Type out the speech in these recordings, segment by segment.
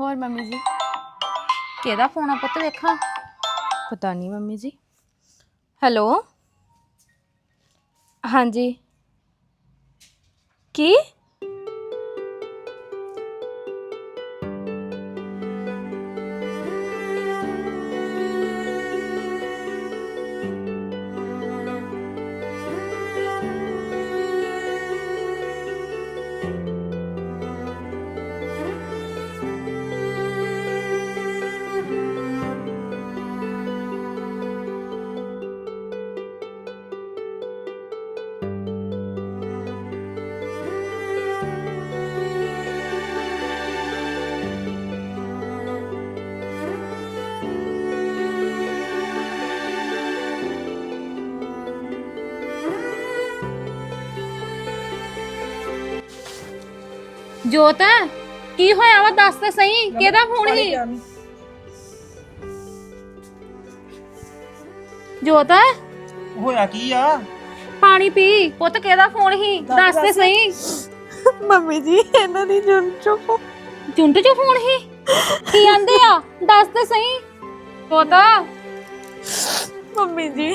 ਹੋਰ ਮੰਮੀ ਜੀ? ਕਿਹਦਾ ਫੋਨ ਆ ਪੁੱਤ ਵੇਖਾਂ? ਪਤਾ ਨਹੀਂ ਮੰਮੀ ਜੀ। ਹੈਲੋ? ਹਾਂਜੀ। ਕੀ? ਜੋਤ ਕੀ ਹੋਇਆ ਵਾ? ਦੱਸ ਤੇ ਸਹੀ ਕਿਹਦਾ ਫੋਨ ਸੀ? ਜੋਤ? ਹੋਇਆ ਕੀ ਆ? ਪਾਣੀ ਪੀ। ਪੁੱਤ ਕਿਹਦਾ ਫੋਨ ਸੀ? ਦੱਸ ਤੇ ਸਹੀ। ਮੰਮੀ ਜੀ ਇਹਨਾਂ ਦੀ ਜੁਨ ਚੁੱਪ ਜੁੰਟ ਚ ਫੋਨ ਸੀ? ਕੀ ਆਂਦੇ ਆ? ਦੱਸ ਤੇ ਸਹੀ। ਪੁੱਤ ਮੰਮੀ ਜੀ।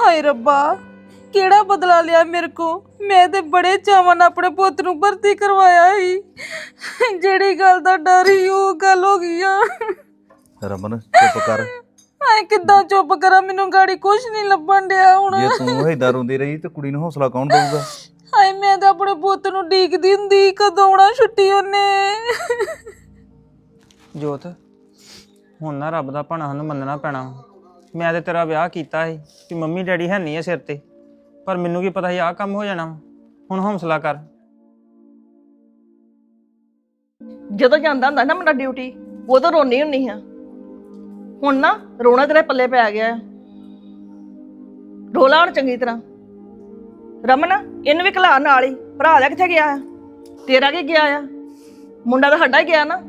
ਹਾਏ ਰੱਬਾ ਕਿਹੜਾ ਬਦਲਾ ਲਿਆ ਮੇਰੇ ਕੋ ਮੈਂ ਤੇ ਬੜੇ ਚਾਵਾਂ ਨਾਲ ਆਪਣੇ ਪੁੱਤ ਨੂੰ ਭਰਤੀ ਕਰਵਾਇਆ ਸੀ। ਜਿਹੜੀ ਗੱਲ ਦਾ ਡਰ ਸੀ ਉਹ ਗੱਲ ਹੋ ਗਈ ਆ। ਰਮਨ ਚੁੱਪ ਕਰ। ਹਾਏ ਕਿੱਦਾਂ ਚੁੱਪ ਕਰਾਂ? ਮੈਨੂੰ ਗਾੜੀ ਕੁਝ ਨਹੀਂ ਲੱਭਣ ਡਿਆ ਹੁਣ। ਜੇ ਤੂੰ ਏਦਾਂ ਰੋਂਦੀ ਰਹੀ ਤੇ ਕੁੜੀ ਨੂੰ ਹੌਸਲਾ ਕੌਣ ਦੇਊਗਾ? ਹਾਏ ਮੈਂ ਤਾਂ ਆਪਣੇ ਪੁੱਤ ਨੂੰ ਡੀਕਦੀ ਹੁੰਦੀ ਕਦੋਂ ਆਉਣਾ ਛੁੱਟੀ ਉਹਨੇ। ਜੋਤ ਹੁਣ ਨਾ ਰੱਬ ਦਾ ਭਾਣਾ ਸਾਨੂੰ ਮੰਨਣਾ ਪੈਣਾ। ਵਾ। ਮੈਂ ਤੇ ਤੇਰਾ ਵਿਆਹ ਕੀਤਾ ਸੀ ਕਿ ਮੰਮੀ ਡੈਡੀ ਹੈ ਨਹੀਂ ਆ ਸਿਰ ਤੇ। ਪਰ ਮੈਨੂੰ ਕੀ ਪਤਾ ਸੀ ਆਹ ਕੰਮ ਹੋ ਜਾਣਾ ਵਾ। ਹੁਣ ਹੌਸਲਾ ਕਰ। ਜਦੋਂ ਜਾਂਦਾ ਹੁੰਦਾ ਨਾ ਮੁੰਡਾ ਡਿਊਟੀ ਉਦੋਂ ਰੋਣੀ ਹੁੰਨੀ ਆ ਹੁਣ ਨਾ ਰੋਣਾ ਤੇਰੇ ਪੱਲੇ ਪੈ ਗਿਆ ਆ। ਰੋਲਾ ਹੁਣ ਚੰਗੀ ਤਰ੍ਹਾਂ। ਰਮਨ, ਇਹਨੂੰ ਵੀ ਘਲਾ ਨਾਲ ਹੀ। ਭਰਾ ਦਾ ਕਿੱਥੇ ਗਿਆ ਆ? ਤੇਰਾ ਕੀ ਗਿਆ ਆ? ਮੁੰਡਾ ਤਾਂ ਸਾਡਾ ਹੀ ਗਿਆ ਨਾ।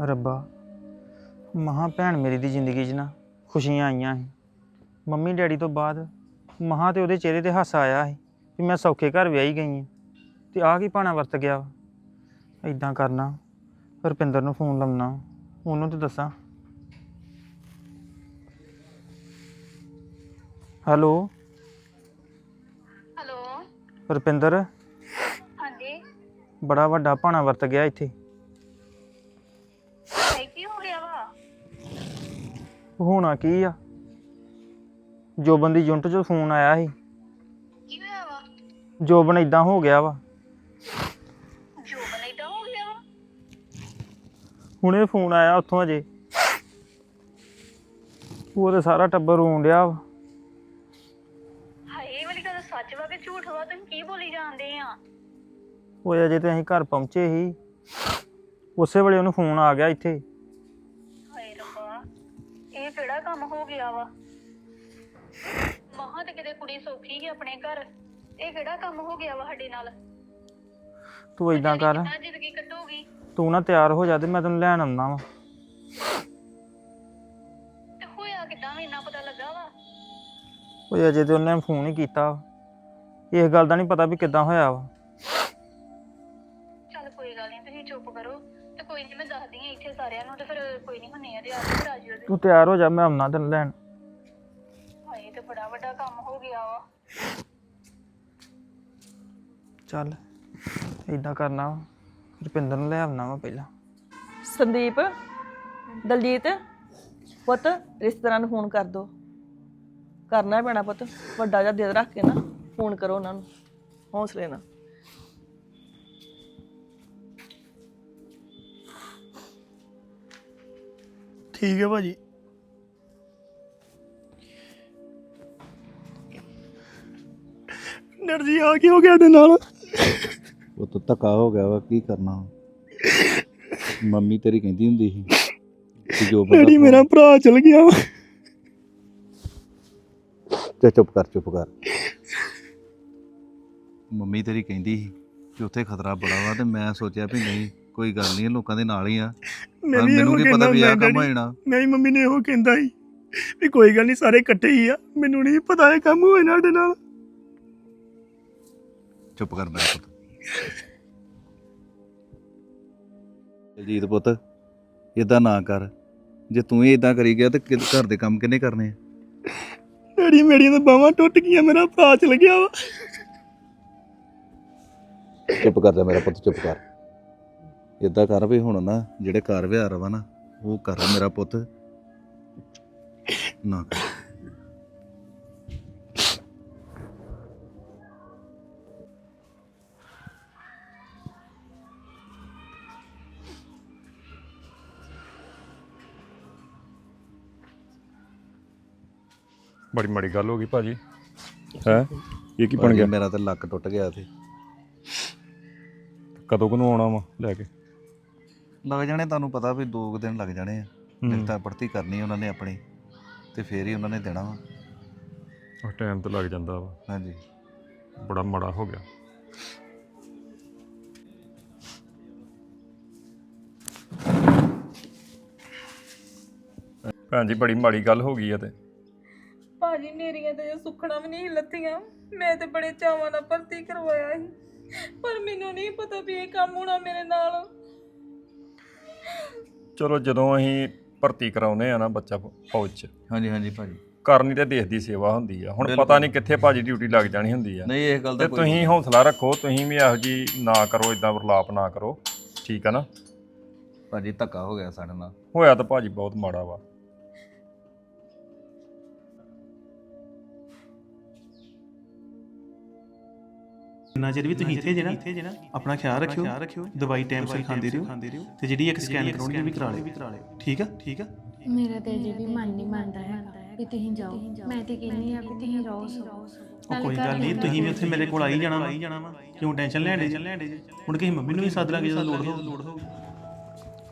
ਰੱਬਾ ਮਹਾ ਭੈਣ ਮੇਰੀ ਦੀ ਜ਼ਿੰਦਗੀ 'ਚ ਨਾ ਖੁਸ਼ੀਆਂ ਆਈਆਂ ਸੀ। ਮੰਮੀ ਡੈਡੀ ਤੋਂ ਬਾਅਦ ਮਹਾ ਤੇ ਉਹਦੇ ਚਿਹਰੇ ਤੇ ਹਾਸਾ ਆਇਆ ਸੀ ਵੀ ਮੈਂ ਸੌਖੇ ਘਰ ਵਿਆਹੀ ਗਈ ਹਾਂ ਤੇ ਆਹ ਕੀ ਭਾਣਾ ਵਰਤ ਗਿਆ ਇਦਾਂ ਕਰਨਾ ਰੁਪਿੰਦਰ ਨੂੰ ਫੋਨ ਲਾਉਣਾ ਉਹਨੂੰ ਤੇ ਦੱਸਾਂ। ਹੈਲੋ? ਹੈਲੋ? ਰੁਪਿੰਦਰ? ਹਾਂਜੀ। ਬੜਾ ਵੱਡਾ ਭਾਣਾ ਵਰਤ ਗਿਆ ਇੱਥੇ। ਹੋਣਾ ਕੀ ਆ? ਜੋਬਨ ਦੀ ਯੂਨਿਟ 'ਚੋਂ ਫੋਨ ਆਇਆ ਸੀ। ਕੀ ਹੋਇਆ ਵਾ ਜੋਬਨ ਇਦਾਂ ਹੋ ਗਿਆ ਵਾ। ਜੋ ਬਨੇਦਾ ਹੋ ਗਿਆ ਵਾ? ਹੁਣੇ ਫੋਨ ਆਇਆ ਉੱਥੋਂ ਅਜੇ। ਉਹ ਤੇ ਸਾਰਾ ਟੱਬਰ ਰੋਣ ਡਿਆ ਵਾ। ਹਾਏ ਇਹ ਵਾਲੀ ਗੱਲ ਸੱਚ ਵਾ ਕਿ ਝੂਠ ਵਾ? ਤੁਸੀਂ ਕੀ ਬੋਲੀ ਜਾਂਦੇ ਆ? ਓਏ ਅਜੇ ਤੇ ਅਸੀਂ ਘਰ ਪਹੁੰਚੇ ਸੀ। ਉਸੇ ਵੇਲੇ ਉਹਨੂੰ ਫੋਨ ਆ ਗਿਆ ਇੱਥੇ। ਤੇ ਕਿਤੇ ਕੁੜੀ ਸੌਖੀ ਹੀ ਆਪਣੇ ਘਰ। ਇਹ ਕਿਹੜਾ ਕੰਮ ਹੋ ਗਿਆ ਵਾ ਸਾਡੇ ਨਾਲ? ਤੂੰ ਇਦਾਂ ਕਰ। ਕਿੰਨਾ ਜ਼ਿੰਦਗੀ ਕੱਟੂਗੀ ਤੂੰ ਨਾ ਤਿਆਰ ਹੋ ਜਾ ਤੇ ਮੈਂ ਤੈਨੂੰ ਲੈਣ ਆਉਂਦਾ ਵਾ। ਤੇ ਹੋਇਆ ਕਿਦਾਂ ਇੰਨਾ ਪਤਾ ਲੱਗਾ ਵਾ? ਓਏ ਅਜੇ ਤੇ ਉਹਨੇ ਫੋਨ ਹੀ ਕੀਤਾ ਵਾ। ਇਸ ਗੱਲ ਦਾ ਨਹੀਂ ਪਤਾ ਵੀ ਕਿੱਦਾਂ ਹੋਇਆ ਵਾ। ਚੱਲ ਕੋਈ ਗੱਲ ਨਹੀਂ ਤੁਸੀਂ ਚੁੱਪ ਕਰੋ। ਤੇ ਕੋਈ ਨਹੀਂ ਮੈਂ ਦੱਸਦੀ ਆ ਇੱਥੇ ਸਾਰਿਆਂ ਨੂੰ ਤੇ ਫਿਰ ਕੋਈ ਨਹੀਂ ਹੁੰਨੇ ਆ ਤੇ ਆ ਕੇ ਫਿਰ ਆ ਜਿਓ ਤੇ ਤਿਆਰ ਹੋ ਜਾ ਮੈਂ ਆਉਣਾ ਤੈਨੂੰ ਲੈਣ। ਤੇ ਬੜਾ ਵੱਡਾ ਕੰਮ ਹੋ ਗਿਆ ਵਾ। ਚੱਲ ਇਦਾਂ ਕਰਨਾ ਵਾ। ਰੁਪਿੰਦਰ ਨੂੰ ਲੈ ਆਉਣਾ ਵਾ ਪਹਿਲਾਂ। ਸੰਦੀਪ ਦਲਜੀਤ ਪੁੱਤ ਰਿਸ਼ਤੇਦਾਰਾਂ ਨੂੰ ਫੋਨ ਕਰ ਦੋ। ਕਰਨਾ ਪੈਣਾ ਪੁੱਤ ਵੱਡਾ ਜਿਹਾ ਦਿਲ ਰੱਖ ਕੇ ਨਾ ਫੋਨ ਕਰੋ ਉਹਨਾਂ ਨੂੰ ਹੌਸਲੇ ਨਾਲ। ਠੀਕ ਹੈ ਭਾਜੀ। ਡਰ ਜੀ ਆ ਕੀ ਹੋ ਗਿਆ ਇਹਦੇ ਨਾਲ? ਉਹ ਤਾਂ ਧੱਕਾ ਹੋ ਗਿਆ ਵਾ ਕੀ ਕਰਨਾ? ਮੰਮੀ ਤੇਰੀ ਕਹਿੰਦੀ ਹੁੰਦੀ ਸੀ ਕਿ ਜੋ ਬੰਦਾ ਡੈਡੀ ਮੇਰਾ ਭਰਾ ਚਲ ਗਿਆ ਵਾ। ਚੱਲ ਚੁੱਪ ਕਰ ਚੁੱਪ ਕਰ। ਮੰਮੀ ਤੇਰੀ ਕਹਿੰਦੀ ਸੀ ਕਿ ਉੱਥੇ ਖਤਰਾ ਬੜਾ ਵਾ ਤੇ ਮੈਂ ਸੋਚਿਆ ਵੀ ਨਹੀਂ ਕੋਈ ਗੱਲ ਨਹੀਂ ਲੋਕਾਂ ਦੇ ਨਾਲ ਹੀ ਆ। ਮੈਂ ਪਰ ਵੀ ਮੈਨੂੰ ਇਹੋ ਕੀ ਪਤਾ ਵੀ ਆਹ ਕੰਮ ਹੋ ਡੈਡੀ। ਜਾਣਾ ਮੇਰੀ ਮੰਮੀ ਨੇ ਇਹੋ ਕਹਿੰਦਾ ਸੀ ਵੀ ਕੋਈ ਗੱਲ ਨਹੀਂ ਸਾਰੇ ਇਕੱਠੇ ਹੀ ਆ। ਮੈਨੂੰ ਨਹੀਂ ਪਤਾ ਇਹ ਕੰਮ ਹੋਏ ਨਾ ਸਾਡੇ ਨਾਲ। ਚੁੱਪ ਕਰ ਮੇਰਾ ਪੁੱਤ। ਜੀਤ ਪੁੱਤ ਇਦਾਂ ਨਾ ਕਰ। ਜੇ ਤੂੰ ਹੀ ਇਦਾਂ ਕਰੀ ਗਿਆ ਤੇ ਕਿ- ਘਰ ਦੇ ਕੰਮ ਕਿੰਨੇ ਕਰਨੇ ਆ? ਡੈਡੀ ਮੇਰੀਆਂ ਤਾਂ ਬਾਹਾਂ ਟੁੱਟ ਗਈਆਂ ਮੇਰਾ ਭਰਾ ਚਲ ਗਿਆ ਵਾ। ਚੁੱਪ ਕਰ ਜਾ ਮੇਰਾ ਪੁੱਤ ਚੁੱਪ ਕਰ। ਇਦਾਂ ਕਰ ਵੀ ਹੁਣ ਨਾ ਜਿਹੜੇ ਘਰ ਵਿਹਾਰ ਵਾ ਨਾ ਉਹ ਕਰ ਮੇਰਾ ਪੁੱਤ। ਨਾ ਕਰ। ਬੜੀ ਮਾੜੀ ਗੱਲ ਹੋ ਗਈ ਭਾਜੀ। ਹੈ? ਇਹ ਕੀ ਬਣ ਗਿਆ? ਮੇਰਾ ਤਾਂ ਲੱਕ ਟੁੱਟ ਗਿਆ ਤੇ ਕਦੋਂ ਕੁ ਨੂੰ ਆਉਣਾ ਵਾ ਲੈ ਕੇ? ਲੱਗ ਜਾਣੇ ਤੁਹਾਨੂੰ ਪਤਾ ਵੀ ਦੋ ਕੁ ਦਿਨ ਲੱਗ ਜਾਣੇ ਆ। ਲਿਖਤਾ ਪੜਤੀ ਕਰਨੀ ਉਹਨਾਂ ਨੇ ਆਪਣੀ ਤੇ ਫੇਰ ਹੀ ਉਹਨਾਂ ਨੇ ਦੇਣਾ ਵਾ। ਉਹ ਟਾਈਮ ਤੇ ਲੱਗ ਜਾਂਦਾ ਵਾ। ਹਾਂਜੀ। ਬੜਾ ਮਾੜਾ ਹੋ ਗਿਆ। ਭੈਣ ਜੀ ਬੜੀ ਮਾੜੀ ਗੱਲ ਹੋ ਗਈ ਆ ਤੇ। ਭਾਜੀ ਮੇਰੀਆਂ ਤੇ ਸੁੱਖਣਾ ਵੀ ਨਹੀਂ ਲੱਥੀਆਂ ਮੈਂ ਤੇ ਬੜੇ ਚਾਵਾਂ ਨਾਲ ਭਰਤੀ ਕਰਵਾਇਆ ਸੀ। ਪਰ ਮੈਨੂੰ ਨਹੀਂ ਪਤਾ ਵੀ ਇਹ ਕੰਮ ਹੋਣਾ ਮੇਰੇ ਨਾਲ। ਚਲੋ ਜਦੋਂ ਅਸੀਂ ਭਰਤੀ ਕਰਾਉਨੇ ਆ ਨਾ ਬੱਚਾ ਫੌਜ 'ਚ ਹਾਂਜੀ ਹਾਂਜੀ ਭਾਜੀ। ਕਰਨੀ ਤੇ ਦੇਸ਼ ਦੀ ਸੇਵਾ ਹੁੰਦੀ ਆ। ਹੁਣ। ਪਤਾ ਨਹੀਂ ਕਿੱਥੇ ਭਾਜੀ ਡਿਊਟੀ ਲੱਗ ਜਾਣੀ ਹੁੰਦੀ ਆ। ਨਹੀਂ ਇਸ ਗੱਲ ਤੇ ਦਾ ਕੋਈ ਤੁਸੀਂ ਹੌਸਲਾ ਰੱਖੋ ਤੁਸੀਂ ਵੀ ਇਹੋ ਜੀ ਨਾ ਕਰੋ ਇਦਾਂ ਵਰਲਾਪ ਨਾ ਕਰੋ। ਠੀਕ ਆ ਨਾ? ਭਾਜੀ ਧੱਕਾ ਹੋ ਗਿਆ ਸਾਡੇ ਨਾਲ। ਹੋਇਆ ਤਾਂ ਭਾਜੀ ਬਹੁਤ ਮਾੜਾ ਵਾ। ਜਿੰਨਾ ਚਿਰ ਵੀ ਤੁਸੀਂ ਇੱਥੇ ਜੇ ਨਾ ਆਪਣਾ ਖਿਆਲ ਰੱਖਿਓ ਦਵਾਈ ਟਾਈਮ ਸਿਰ ਖਾਂਦੇ ਰਹੋ ਤੇ ਜਿਹੜੀ ਇੱਕ ਸਕੈਨ ਕਰਾਉਣੀ ਵੀ ਕਰਾ ਲਿਓ। ਠੀਕ ਆ ਠੀਕ ਆ? ਮੇਰਾ ਤੇ ਜੀ ਵੀ ਮਨ ਨਹੀਂ ਮੰਨਦਾ ਹੈਗਾ ਵੀ ਤੁਸੀਂ ਜਾਓ। ਮੈਂ ਤੇ ਕਹਿੰਨੀ ਆ ਵੀ ਤੁਸੀਂ ਰਹੋ ਉਹ ਕੋਈ ਗੱਲ ਨਹੀਂ ਤੁਸੀਂ ਵੀ ਉੱਥੇ ਮੇਰੇ ਕੋਲ ਆਈ ਜਾਣਾ ਵਾ। ਕਿਉਂ ਟੈਨਸ਼ਨ ਲੈਣ ਦੇ ਹੁਣ ਕਿਸੇ ਮੰਮੀ ਨੂੰ ਵੀ ਸੱਦ ਲਾਂਗੇ ਜਦੋਂ ਲੋੜ ਹੋ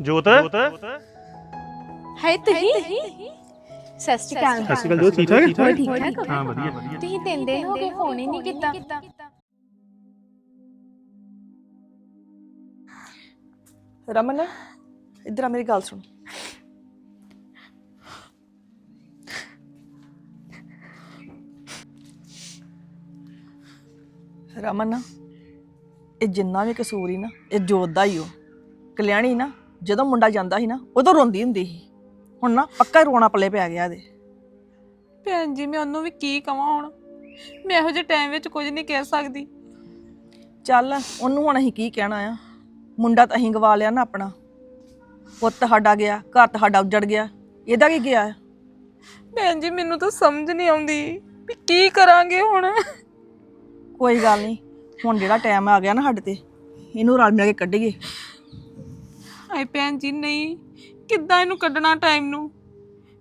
ਜੋਤ? ਹਾਏ ਤੁਸੀਂ? ਸਤਿ ਸ਼੍ਰੀ ਅਕਾਲ। ਸਤਿ ਸ਼੍ਰੀ ਅਕਾਲ ਜੋਤ ਠੀਕ ਠਾਕ? ਹੋਰ ਠੀਕ ਠਾਕ? ਹਾਂ ਵਧੀਆ ਵਧੀਆ। ਤੁਸੀਂ ਤਿੰਨ ਦਿਨ ਹੋ ਗਏ ਫੋਨ ਹੀ ਨਹੀਂ ਕੀਤਾ। ਰਮਨ ਇੱਧਰ ਆ ਮੇਰੀ ਗੱਲ ਸੁਣ। ਰਮਨ ਇਹ ਜਿੰਨਾ ਵੀ ਕਸੂਰ ਹੀ ਨਾ ਇਹ ਜੋਤ ਦਾ ਹੀ ਉਹ। ਕਲਿਆਣੀ ਨਾ ਜਦੋਂ ਮੁੰਡਾ ਜਾਂਦਾ ਸੀ ਨਾ ਉਦੋਂ ਰੋਂਦੀ ਹੁੰਦੀ ਸੀ। ਹੁਣ ਨਾ ਪੱਕਾ ਹੀ ਰੋਣਾ ਪੱਲੇ ਪੈ ਗਿਆ ਇਹਦੇ। ਭੈਣ ਜੀ ਮੈਂ ਉਹਨੂੰ ਵੀ ਕੀ ਕਵਾਂ ਹੁਣ? ਮੈਂ ਇਹੋ ਜਿਹੇ ਟਾਈਮ ਵਿੱਚ ਕੁਝ ਨਹੀਂ ਕਹਿ ਸਕਦੀ। ਚੱਲ ਉਹਨੂੰ ਹੁਣ ਅਸੀਂ ਕੀ ਕਹਿਣਾ ਆ? ਮੁੰਡਾ ਤਾਂ ਅਸੀਂ ਗਵਾ ਲਿਆ ਨਾ ਆਪਣਾ। ਪੁੱਤ ਸਾਡਾ ਗਿਆ ਘਰ ਤੁਹਾਡਾ ਉੱਜੜ ਗਿਆ। ਇਹਦਾ ਕੀ ਗਿਆ? ਭੈਣ ਜੀ ਮੈਨੂੰ ਤਾਂ ਸਮਝ ਨਹੀਂ ਆਉਂਦੀ ਵੀ ਕੀ ਕਰਾਂਗੇ ਹੁਣ। ਕੋਈ ਗੱਲ ਨਹੀਂ ਹੁਣ ਜਿਹੜਾ ਟਾਈਮ ਆ ਗਿਆ ਨਾ ਸਾਡੇ ਤੇ ਇਹਨੂੰ ਰਲ ਮਿਲ ਕੇ ਕੱਢੀਏ। ਹਾਏ ਭੈਣ ਜੀ ਨਹੀਂ ਕਿੱਦਾਂ ਇਹਨੂੰ ਕੱਢਣਾ ਟਾਈਮ ਨੂੰ?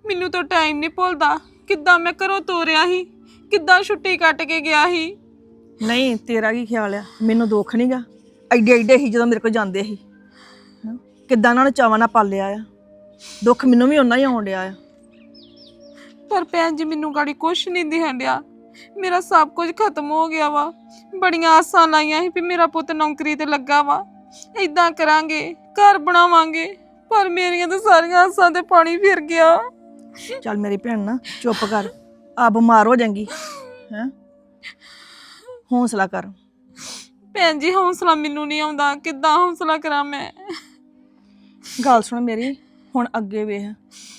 ਮੈਨੂੰ ਤਾਂ ਟਾਈਮ ਨਹੀਂ ਭੁੱਲਦਾ ਕਿੱਦਾਂ ਮੈਂ ਘਰੋਂ ਤੋਰਿਆ ਸੀ ਕਿੱਦਾਂ ਛੁੱਟੀ ਕੱਟ ਕੇ ਗਿਆ ਸੀ। ਨਹੀਂ ਤੇਰਾ ਕੀ ਖਿਆਲ ਆ? ਮੈਨੂੰ ਦੁੱਖ ਨਹੀਂਗਾ ਐਡੇ ਐਡੇ ਹੀ ਜਦੋਂ ਮੇਰੇ ਕੋਲ ਜਾਂਦੇ ਸੀ। ਹੈਂ। ਕਿੱਦਾਂ ਉਹਨਾਂ ਨੇ ਚਾਵਾਂ ਨਾਲ ਪਾਲਿਆ ਆ। ਦੁੱਖ ਮੈਨੂੰ ਵੀ ਓਨਾ ਹੀ ਆਉਣ ਡਿਆ ਆ। ਪਰ ਭੈਣ ਜੀ ਮੈਨੂੰ ਗਾੜੀ ਕੁਛ ਨਹੀਂ ਦਿਖਣ ਡਿਆ। ਮੇਰਾ ਸਭ ਕੁਝ ਖਤਮ ਹੋ ਗਿਆ ਵਾ। ਬੜੀਆਂ ਆਸਾਂ ਲਾਈਆਂ ਸੀ ਵੀ ਮੇਰਾ ਪੁੱਤ ਨੌਕਰੀ ਤੇ ਲੱਗਾ ਵਾ। ਇਦਾਂ ਕਰਾਂਗੇ ਘਰ ਬਣਾਵਾਂਗੇ ਪਰ ਮੇਰੀਆਂ ਤਾਂ ਸਾਰੀਆਂ ਆਸਾਂ ਤੇ ਪਾਣੀ ਫਿਰ ਗਿਆ। ਚੱਲ ਮੇਰੀ ਭੈਣ ਨਾ ਚੁੱਪ ਕਰ। ਆ ਬਿਮਾਰ ਹੋ ਜਾਏਗੀ। ਹੈ? ਹੌਸਲਾ ਕਰ। ਭੈਣ ਜੀ ਹੌਸਲਾ ਮੈਨੂੰ ਨਹੀਂ ਆਉਂਦਾ। ਕਿੱਦਾਂ ਹੌਸਲਾ ਕਰਾਂ ਮੈਂ? ਗੱਲ ਸੁਣ ਮੇਰੀ ਹੁਣ ਅੱਗੇ ਵੇਖ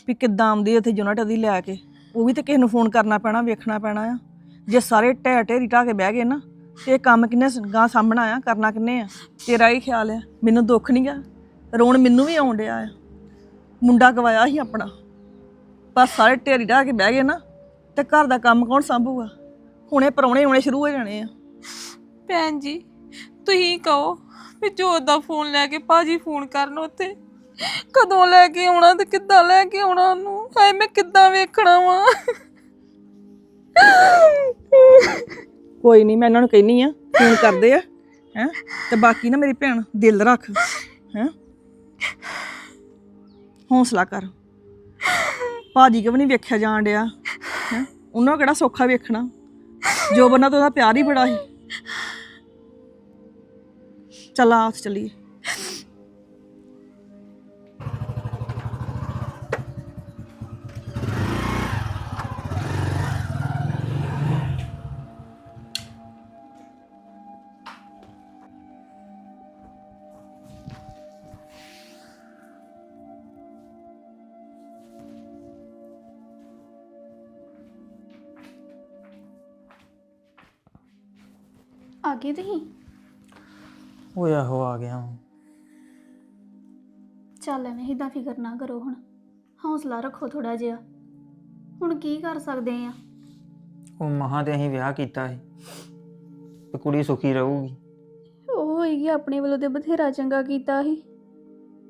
ਵੀ ਕਿੱਦਾਂ ਆਉਂਦੀ ਉੱਥੇ ਯੂਨਿਟ ਉਹਦੀ ਲੈ ਕੇ। ਉਹ ਵੀ ਤੇ ਕਿਸੇ ਨੂੰ ਫੋਨ ਕਰਨਾ ਪੈਣਾ ਵੇਖਣਾ ਪੈਣਾ ਆ। ਜੇ ਸਾਰੇ ਢਹਿ ਢੇਰੀ ਢਾਹ ਕੇ ਬਹਿ ਗਏ ਨਾ ਤੇ ਇਹ ਕੰਮ ਕਿੰਨੇ ਗਾਂ ਸਾਹਮਣਾ ਆ ਕਰਨਾ ਕਿੰਨੇ ਆ? ਤੇਰਾ ਹੀ ਖਿਆਲ ਆ। ਮੈਨੂੰ ਦੁੱਖ ਨਹੀਂ ਗਾ ਰੋਣ ਮੈਨੂੰ ਵੀ ਆਉਣ ਡਿਆ ਆ। ਮੁੰਡਾ ਗਵਾਇਆ ਸੀ ਆਪਣਾ। ਬਸ ਸਾਰੇ ਢੇਰੀ ਢਾਹ ਕੇ ਬਹਿ ਗਏ ਨਾ ਤੇ ਘਰ ਦਾ ਕੰਮ ਕੌਣ ਸੰਭੂਗਾ? ਹੁਣੇ ਪਰੌਣੇ ਆਉਣੇ ਸ਼ੁਰੂ ਹੋ ਜਾਣੇ ਆ। ਭੈਣ ਜੀ ਤੁਸੀਂ ਕਹੋ ਵੀ ਜੋਤ ਦਾ ਫੋਨ ਲੈ ਕੇ ਭਾਜੀ ਫੋਨ ਕਰਨ ਉੱਥੇ, ਕਦੋਂ ਲੈ ਕੇ ਆਉਣਾ ਤੇ ਕਿੱਦਾਂ ਲੈ ਕੇ ਆਉਣਾ ਉਹਨੂੰ? ਹਾਏ, ਮੈਂ ਕਿੱਦਾਂ ਵੇਖਣਾ ਵਾ? ਕੋਈ ਨਹੀਂ, ਮੈਂ ਇਹਨਾਂ ਨੂੰ ਕਹਿਨੀ ਆ ਫੋਨ ਕਰਦੇ ਆ, ਹੈ? ਤੇ ਬਾਕੀ ਨਾ ਮੇਰੀ ਭੈਣ, ਦਿਲ ਰੱਖ, ਹੈ? ਹੌਸਲਾ ਕਰ। ਭਾਜੀ ਕਿ ਵੀ ਨਹੀਂ ਵੇਖਿਆ ਜਾਣ ਡਿਆ, ਹੈਂ? ਉਹਨਾਂ ਕਿਹੜਾ ਸੌਖਾ ਵੇਖਣਾ? ਜੋ ਬੰਨਾ ਤਾਂ ਉਹਦਾ ਪਿਆਰ ਹੀ ਬੜਾ ਸੀ। ਚੱਲ ਆ ਉੱਥੇ ਚੱਲੀਏ ਆ ਓਏ ਆਹੋ ਆ ਗਿਆ ਵਾਂ। ਚੱਲ ਐਵੇਂ ਏਦਾਂ ਫਿਕਰ ਨਾ ਕਰੋ ਹੁਣ। ਹੌਸਲਾ ਰੱਖੋ ਥੋੜਾ ਜਿਹਾ। ਹੁਣ ਕੀ ਕਰ ਸਕਦੇ ਆ? ਉਹ ਮਹਾਂ ਤੇ ਅਸੀਂ ਵਿਆਹ ਕੀਤਾ ਸੀ ਤੇ ਕੁੜੀ ਸੁਖੀ ਰਹੂਗੀ। ਉਹ ਹੋਏਗੀ ਆਪਣੇ ਵੱਲੋਂ ਤੇ ਬਥੇਰਾ ਚੰਗਾ ਕੀਤਾ ਸੀ।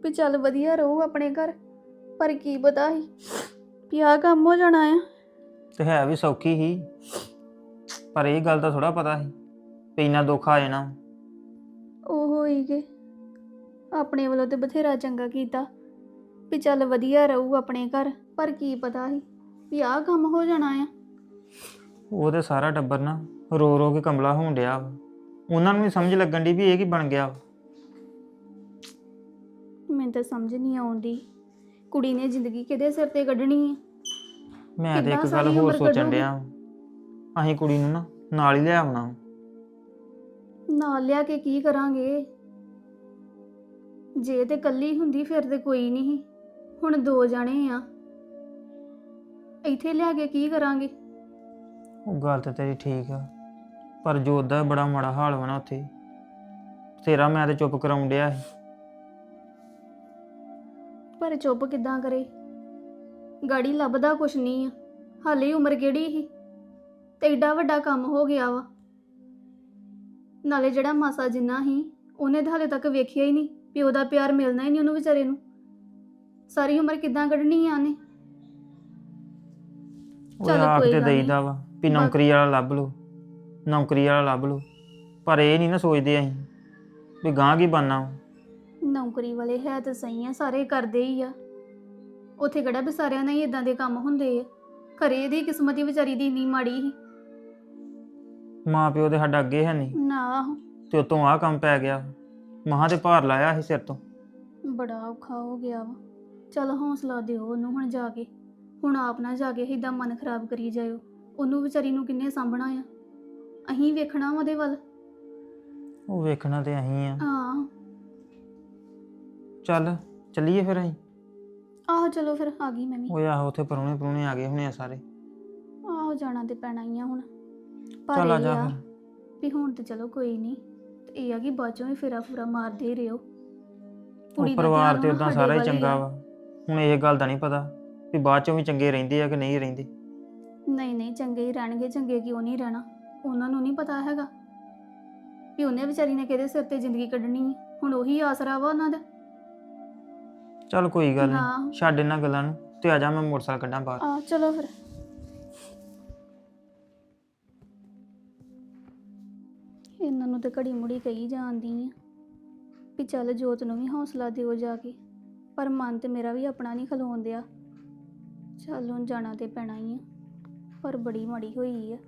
ਵੀ ਚੱਲ ਵਧੀਆ ਰਹੂ ਆਪਣੇ ਘਰ। ਪਰ ਕੀ ਪਤਾ ਸੀ ਵੀ ਆਹ ਕੰਮ ਹੋ ਜਾਣਾ ਆ। ਤੇ ਹੈ ਵੀ ਸੌਖੀ ਹੀ ਪਰ ਇਹ ਗੱਲ ਤਾਂ ਥੋੜਾ ਪਤਾ ਸੀ ਵੀ ਇੰਨਾ ਦੁੱਖ ਆ ਜਾਣਾ। ਹੋਏਗੇ ਆਪਣੇ ਵੱਲੋਂ ਤੇ ਬਥੇਰਾ ਚੰਗਾ ਕੀਤਾ ਵੀ ਚੱਲ ਵਧੀਆ ਰਹੂ ਆਪਣੇ ਘਰ ਪਰ ਕੀ ਪਤਾ ਸੀ ਵੀ ਆਹ ਕੰਮ ਹੋ ਜਾਣਾ ਆ ਉਹ ਤੇ ਸਾਰਾ ਟੱਬਰ ਨਾ ਰੋ ਰੋ ਕੇ ਕਮਲਾ ਹੋਣ ਡਿਆ ਵਾ ਉਹਨਾਂ ਨੂੰ ਵੀ ਸਮਝ ਲੱਗਣ ਦੀ ਵੀ ਇਹ ਕੀ ਬਣ ਗਿਆ ਵਾ। ਮੈਨੂੰ ਤਾਂ ਸਮਝ ਨਹੀਂ ਆਉਂਦੀ ਕੁੜੀ ਨੇ ਜ਼ਿੰਦਗੀ ਕਿਹਦੇ ਸਿਰ ਤੇ ਕੱਢਣੀ ਹੈ ਮੈਂ ਤੇ ਇੱਕ ਕਿੱਦਾਂ ਗੱਲ ਸਾਰੀ ਹੋਰ ਉਮਰ ਸੋਚਣ ਕੱਢੂਗੀ? ਡਿਆ ਵਾਂ। ਅਸੀਂ ਕੁੜੀ ਨੂੰ ਨਾ ਨਾਲ ਹੀ ਲੈ ਆਉਣਾ ਵਾ। ਨਾਲ ਲਿਆ ਕੇ ਕੀ ਕਰਾਂਗੇ ਜੇ ਤੇ ਕੱਲੀ ਹੁੰਦੀ ਫਿਰ ਤੇ ਕੋਈ ਨਹੀਂ ਹੁਣ ਦੋ ਜਾਣੇ ਆ। ਇੱਥੇ ਲਿਆ ਕੇ ਕੀ ਕਰਾਂਗੇ? ਉਹ ਗੱਲ ਤੇ ਤੇਰੀ ਠੀਕ ਆ ਪਰ ਜੋਤ ਦਾ ਬੜਾ ਮਾੜਾ ਹਾਲ ਵਾ ਨਾ ਉੱਥੇ। ਤੇਰਾ ਮੈਂ ਤੇ ਚੁੱਪ ਕਰਾਉਣ ਡਿਆ ਸੀ। ਪਰ ਚੁੱਪ ਕਿੱਦਾਂ ਕਰੇ? ਗਾੜੀ ਲੱਭਦਾ ਕੁਛ ਨਹੀਂ ਆ। ਹਾਲੇ ਉਮਰ ਕਿਹੜੀ ਸੀ? ਤੇ ਏਡਾ ਵੱਡਾ ਕੰਮ ਹੋ ਗਿਆ ਵਾ। ਨਾਲੇ ਜਿਹੜਾ ਮਾਸਾ ਜਿੰਨਾ ਸੀ ਉਹਨੇ ਤਾਂ ਹਾਲੇ ਤੱਕ ਵੇਖਿਆ ਹੀ ਨਹੀਂ। ਵੀ ਉਹਦਾ ਪਿਆਰ ਮਿਲਣਾ ਹੀ ਨਹੀਂ ਉਹਨੂੰ ਵਿਚਾਰੇ ਨੂੰ। ਸਾਰੀ ਉਮਰ ਕਿੱਦਾਂ ਕੱਢਣੀ ਆ ਉਹਨੇ? ਉਹ ਚੱਲ ਆਖ ਕੋਈ ਤੇ ਗੱਲ ਨੀ। ਦੇਈਦਾ ਵਾ ਵੀ ਨੌਕਰੀ ਵਾਲਾ ਲੱਭ ਲਓ ਨੌਕਰੀ ਵਾਲਾ ਲੱਭ ਲਓ। ਪਰ ਇਹ ਨਹੀਂ ਨਾ ਸੋਚਦੇ ਅਸੀਂ ਵੀ ਗਾਂ ਕੀ ਬਣਨਾ ਵਾ। ਨੌਕਰੀ ਵਾਲੇ ਹੈ ਤਾਂ ਸਹੀ ਆ ਸਾਰੇ ਕਰਦੇ ਹੀ ਆ। ਉੱਥੇ ਕਿਹੜਾ ਵੀ ਸਾਰਿਆਂ ਨਾਲ ਹੀ ਇਦਾਂ ਦੇ ਕੰਮ ਹੁੰਦੇ ਆ। ਘਰੇ ਇਹਦੀ ਕਿਸਮਤ ਹੀ ਵਿਚਾਰੀ ਦੀ ਇੰਨੀ ਮਾੜੀ ਸੀ। ਮਾਂ ਪਿਓ ਦੇ ਸਾਡਾ ਅੱਗੇ ਹੈ ਨਹੀਂ। ਨਾ। ਤੇ ਉਤੋਂ ਆਹ ਕੰਮ ਪੈ ਗਿਆ। ਮਹਾਂ ਤੇ ਭਾਰ ਲਾਇਆ ਸੀ ਸਿਰ ਤੋਂ। ਬੜਾ ਔਖਾ ਹੋ ਗਿਆ ਵਾ। ਚਲ ਹੌਸਲਾ ਦਿਓ ਉਹਨੂੰ ਹੁਣ ਜਾ ਕੇ। ਹੁਣ ਆਪ ਨਾ ਜਾ ਕੇ ਇਦਾਂ ਮਨ ਖਰਾਬ ਕਰੀ ਜਾਇਓ। ਉਹਨੂੰ ਵਿਚਾਰੀ ਨੂੰ ਕਿੰਨੇ ਸਾਂਭਣਾ ਆ। ਅਹੀਂ ਵੇਖਣਾ ਵਾ ਉਹਦੇ ਵੱਲ। ਉਹ ਵੇਖਣਾ ਤੇ ਅਸੀਂ ਆ। ਹਾਂ। ਚੱਲ ਚੱਲੀਏ ਫਿਰ ਅਸੀਂ ਆਹੋ ਚਲੋ ਫਿਰ ਆ ਗਈ ਮੈਂ ਵੀ। ਉਹ ਆਹੋ ਉੱਥੇ ਪਰੋਣੇ ਪਰੋਣੇ ਆ ਗਏ ਹੁਣੇ ਆ ਸਾਰੇ। ਆਹੋ ਜਾਣਾ ਤੇ ਪੈਣਾ ਹੀ ਆ ਹੁਣ। ਪਰ ਚੱਲ ਆ ਇਹ ਜਾ ਆ ਫਿਰ। ਵੀ ਹੁਣ ਤੇ ਚਲੋ ਕੋਈ ਨਹੀਂ। ਇਹ ਆ ਕਿ ਬਾਅਦੋਂ ਵੀ ਫੇਰਾ ਫੂਰਾ ਮਾਰਦੇ ਹੀ ਰਹੋ। ਉਹ ਪਰਿਵਾਰ ਤੇ ਉਦਾਂ ਸਾਰਾ ਹੀ ਚੰਗਾ। ਵਾ। ਹੁਣ ਇਹ ਗੱਲ ਦਾ ਨਹੀਂ ਪਤਾ ਵੀ ਬਾਅਦ ਚੋਂ ਵੀ ਚੰਗੇ ਰਹਿੰਦੇ ਆ ਕਿ ਨਹੀਂ ਰਹਿੰਦੇ। ਨਹੀਂ ਨਹੀਂ ਚੰਗੇ ਹੀ ਰਹਿਣਗੇ ਚੰਗੇ ਕਿਉਂ ਨਹੀਂ ਰਹਿਣਾ? ਉਹਨਾਂ ਨੂੰ ਨਹੀਂ ਪਤਾ ਹੈਗਾ ਵੀ ਉਹਨੇ ਵਿਚਾਰੀ ਨੇ ਕਿਹਦੇ ਸਿਰ ਤੇ ਜ਼ਿੰਦਗੀ ਕੱਢਣੀ ਹੈ। ਹੁਣ ਉਹੀ ਆਸਰਾ ਵਾ ਉਹਨਾਂ ਦਾ। ਚੱਲ ਕੋਈ ਗੱਲ ਹਾਂ। ਨਹੀਂ ਛੱਡ ਇਹਨਾਂ ਗੱਲਾਂ ਨੂੰ ਤੇ ਆ ਜਾ ਮੈਂ ਮੋਟਰਸਾਈਕਲ ਕੱਢਾਂ ਬਾਹਰ। ਆ ਚਲੋ ਫਿਰ। ਇਹਨਾਂ ਨੂੰ ਤੇ ਘੜੀ ਮੁੜੀ ਕਹੀ ਜਾਂਦੀ ਆ ਵੀ ਚੱਲ ਜੋਤ ਨੂੰ ਵੀ ਹੌਸਲਾ ਦਿਓ ਜਾ ਕੇ, ਪਰ ਮਨ ਤੇ ਮੇਰਾ ਵੀ ਆਪਣਾ ਨਹੀਂ ਖਲੋਣ ਦਿਆ। ਚੱਲ ਹੁਣ ਜਾਣਾ ਤੇ ਪੈਣਾ ਹੀ ਆ, ਪਰ ਬੜੀ ਮਾੜੀ ਹੋਈ ਆ।